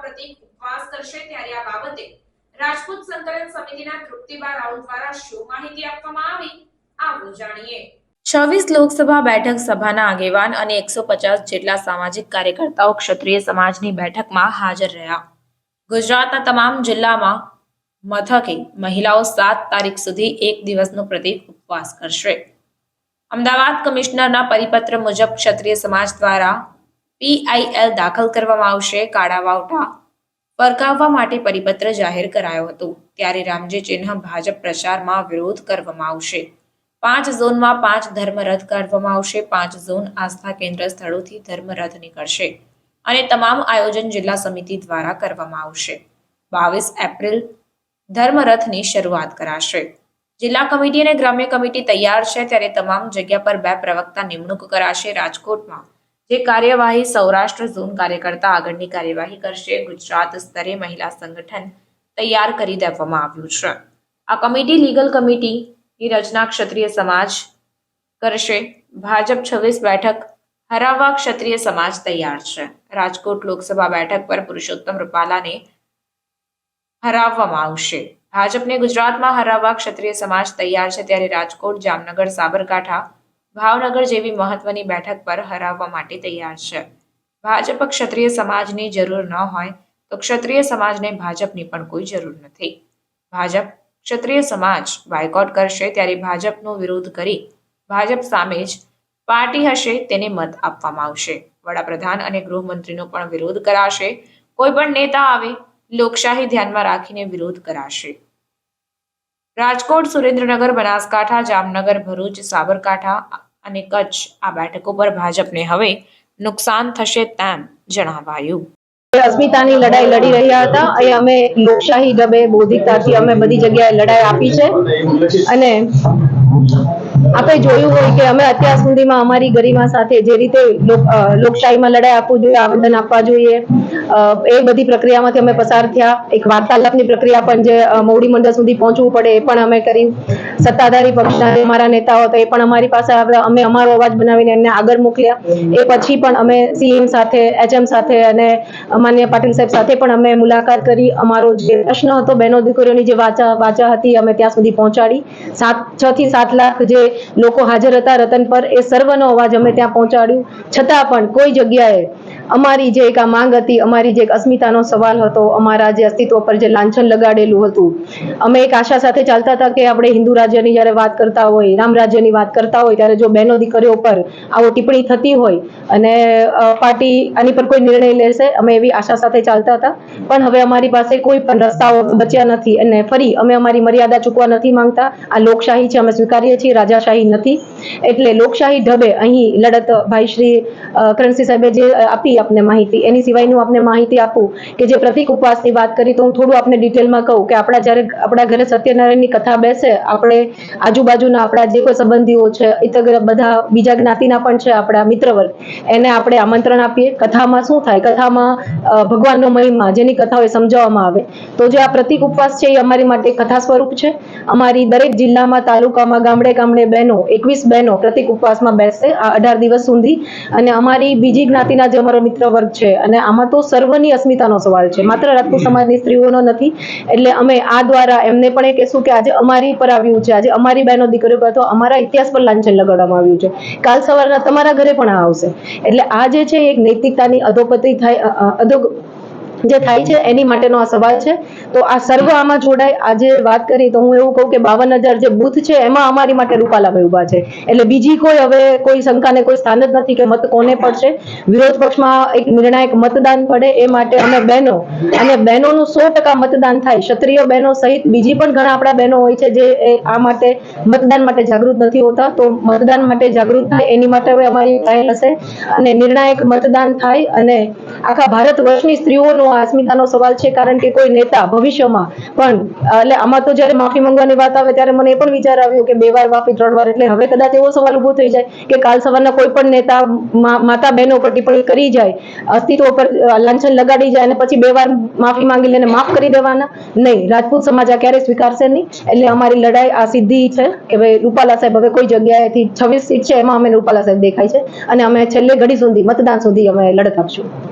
પ્રતિક ઉપવાસ કરશે ત્યારે આ બાબતે રાજપૂત સંકલન સમિતિના તૃપ્તિબા રાઉત દ્વારા શું માહિતી આપવામાં આવી, આવો જાણીએ. છવ્વીસ લોકસભા બેઠક સભાના આગેવાન અને એકસો પચાસ જેટલા સામાજિક કાર્યકર્તાઓ ક્ષત્રિય સમાજની બેઠકમાં હાજર રહ્યા. ગુજરાતના તમામ જિલ્લામાં મથકે મહિલાઓ સાત તારીખ સુધી એક દિવસનો પ્રતિક ઉપવાસ કરશે. અમદાવાદ કમિશનરના પરિપત્ર મુજબ ક્ષત્રિય સમાજ દ્વારા પીઆઈએલ દાખલ કરવામાં આવશે. કાળા વાવટા ફરકાવવા માટે પરિપત્ર જાહેર કરાયો હતો. ત્યારે રામજી ચિહ્ન ભાજપ પ્રચારમાં વિરોધ કરવામાં આવશે. પાંચ ઝોનમાં પાંચ ધર્મ રથ કાઢવામાં આવશે. પાંચ ઝોન આસ્થા કેન્દ્ર સ્થળોથી ધર્મ રથ નીકળશે અને તમામ આયોજન જિલ્લા સમિતિ દ્વારા કરવામાં આવશે. બાવીસ એપ્રિલ ધર્મરથની શરૂઆત કરાશે. જિલ્લા કમિટી અને ગ્રામ્ય કમિટી તૈયાર છે. ત્યારે તમામ જગ્યા પર બે પ્રવક્તા નિમણૂક કરાશે. રાજકોટમાં જે કાર્યવાહી સૌરાષ્ટ્ર ઝોન કાર્યકર્તા આગળની કાર્યવાહી કરશે, ગુજરાત સ્તરે મહિલા સંગઠન તૈયાર કરી દેવામાં આવ્યું છે. આ કમિટી લીગલ કમિટીની રચના ક્ષત્રિય સમાજ કરશે. ભાજપ છવ્વીસ બેઠક હરાવવા ક્ષત્રિય સમાજ તૈયાર છે. રાજકોટ લોકસભા બેઠક પર પુરુષોત્તમ રૂપાલાને હરાવવામાં આવશે. ભાજપને ગુજરાતમાં હરાવવા ક્ષત્રિય સમાજ તૈયાર છે, ત્યારે રાજકોટ, જામનગર, સાબરકાંઠા ભાવનગર જેવી મહત્વની બેઠક પર હરાવવા માટે તૈયાર છે. ભાજપ ક્ષત્રિય સમાજની જરૂર ન હોય તો ક્ષત્રિય સમાજને ભાજપની પણ કોઈ જરૂર નથી. ભાજપ ક્ષત્રિય સમાજ બાયકોટ કરશે ત્યારે ભાજપનો વિરોધ કરી ભાજપ સામે જ પાર્ટી હશે તેને મત આપવામાં આવશે. વડાપ્રધાન અને ગૃહમંત્રીનો પણ વિરોધ કરાશે. કોઈ પણ નેતા આવે લોકશાહી ધ્યાનમાં રાખીને વિરોધ કરાશે. રાજકોટ, સુરેન્દ્રનગર, બનાસકાંઠા, જામનગર, ભરૂચ, સાબરકાંઠા અને કચ્છ આ બેઠકો પર ભાજપને હવે નુકસાન થશે તેમ જણાવાયું. અસ્મિતાની લડાઈ લડી રહ્યા હતા. એ અમે લોકશાહી ઢબે બૌદ્ધિકતાથી અમે બધી જગ્યાએ લડાઈ આપી છે. અને આપણે જોયું હોય કે અમે અત્યાર સુધીમાં અમારી ગરિમા સાથે જે રીતે લોકશાહીમાં લડાઈ આપવું જોઈએ આવેદન આપવા જોઈએ એ બધી પ્રક્રિયામાંથી અમે પસાર થયા. એક વાર્તાલાપની પ્રક્રિયા પણ જે મોવડી મંડળ સુધી પહોંચવું પડે એ પણ અમે કરી. સત્તાધારી પક્ષના અમારા નેતાઓ હતા, એ પણ અમારી પાસે આવ્યા. અમે અમારો અવાજ બનાવીને એમને આગળ મોકલ્યા. એ પછી પણ અમે સીએમ સાથે, એચએમ સાથે અને માન્ય પાટીલ સાહેબ સાથે પણ અમે મુલાકાત કરી. અમારો જે પ્રશ્ન હતો, બહેનો દીકરીઓની જે વાચા વાચા હતી, અમે ત્યાં સુધી પહોંચાડી. સાત, છ થી સાત લાખ જે લોકો હાજર હતા રતન પર, એ સર્વનો અવાજ અમે ત્યાં પહોંચાડ્યું. છતાં પણ કોઈ જગ્યાએ અમારી જે એક આ માંગ હતી, અમારી જે એક અસ્મિતાનો સવાલ હતો, અમારા જે અસ્તિત્વ પર જે લાંછન લગાડેલું હતું, અમે એક આશા સાથે ચાલતા હતા કે આપણે હિન્દુ રાજ્યની જ્યારે વાત કરતા હોય, રામ રાજ્યની વાત કરતા હોય, ત્યારે જો બહેનો દીકરીઓ પર આવો ટિપ્પણી થતી હોય અને પાર્ટી આની પર કોઈ નિર્ણય લેશે, અમે એવી આશા સાથે ચાલતા હતા. પણ હવે અમારી પાસે કોઈ પણ રસ્તાઓ બચ્યા નથી અને ફરી અમે અમારી મર્યાદા ચૂકવા નથી માંગતા. આ લોકશાહી છે, અમે સ્વીકારીએ છીએ, રાજાશાહી નથી. એટલે લોકશાહી ઢબે અહીં લડત, ભાઈ શ્રી કરણસિંહ સાહેબે જે આપી આપને માહિતી, એની સિવાયનું આપને માહિતી આપું કે જે પ્રતિક ઉપવાસની વાત કરી તો હું થોડું આપને ડિટેલમાં કહું કે આપણા જ્યારે, આપણા ઘરે સત્યનારાયણની કથા બેસે, આપણે આજુબાજુના આપણા જે કોઈ સંબંધીઓ છે ઇતર બધા, બીજા જ્ઞાતિના પણ છે આપણા મિત્ર વર્ગ એને આપણે આમંત્રણ આપીએ, કથામાં શું થાય? કથામાં ભગવાનનો મહિમા, જેની કથાઓ એ સમજાવવામાં આવે. તો જે આ પ્રતિક ઉપવાસ છે એ અમારી માટે કથા સ્વરૂપ છે. અમારી દરેક જિલ્લામાં, તાલુકામાં ગામડે ગામડે બહેનો એકવીસ બહેનો પ્રતિક ઉપવાસમાં બેસશે આ અઢાર દિવસ સુધી. અને અમારી બીજી જ્ઞાતિના જે અમારો મિત્ર વર્ગ છે અને આમાં તો સર્વની અસ્મિતાનો સવાલ છે. માત્ર રાજપૂત સમાજની સ્ત્રીઓનો નથી એટલે અમે આ દ્વારા એમને પણ એ કહેશું કે આજે અમારી પર આવ્યું છે આજે અમારી બહેનો દીકરીઓ પર અથવા અમારા ઇતિહાસ પર લાંછન લગાડવામાં આવ્યું છે. કાલ સવારના તમારા ઘરે પણ આવશે. એટલે આ જે છે એક નૈતિકતાની અધોપતિ થાય અધો જે થાય છે, એની માટેનો આ સવાલ છે. તો આ સર્વ આમાં જોડાય. આજે વાત કરી તો હું એવું કહું કે બાવન હજાર જે બુથ છે, એમાં અમારી માટે રૂપાલાભાઈ ઊભા છે. એટલે બીજી કોઈ હવે કોઈ શંકાને કોઈ સ્થાન જ નથી કે મત કોને પડશે. વિરોધ પક્ષમાં એક નિર્ણાયક મતદાન પડે એ માટે અમે બહેનો અને બહેનોનું સો ટકા મતદાન થાય. ક્ષત્રિય બહેનો સહિત બીજી પણ ઘણા આપણા બહેનો હોય છે જે આ માટે મતદાન માટે જાગૃત નથી હોતા. તો મતદાન માટે જાગૃત થાય એની માટે હવે અમારી પહેલ હશે. અને નિર્ણાયક મતદાન થાય અને આખા ભારત વર્ષની સ્ત્રીઓનો અસ્મિતાનો સવાલ છે, કારણ કે કોઈ નેતા ભવિષ્યમાં પણ, એટલે આમાં તો જ્યારે માફી માંગવાની વાત આવે ત્યારે મને એ પણ વિચાર આવ્યો કે બે વાર માફી, ત્રણ વાર, એટલે હવે કદાચ એવો સવાલ ઊભો થઈ જાય કે કાલ સવારના કોઈ પણ નેતા માતા બહેનો પર ટિપ્પણી કરી જાય, અસ્તિત્વ પર લાંછન લગાડી જાય અને પછી બે વાર માફી માંગી લઈને માફ કરી દેવાના? નહીં, રાજપૂત સમાજ આ ક્યારેય સ્વીકારશે નહીં, એટલે અમારી લડાઈ આ સિદ્ધિ છે કે ભાઈ રૂપાલા સાહેબ હવે કોઈ જગ્યાએથી છવ્વીસ સીટ છે, એમાં અમે રૂપાલા સાહેબ દેખાય છે અને અમે છેલ્લે ઘડી સુધી, મતદાન સુધી અમે લડત આપશું.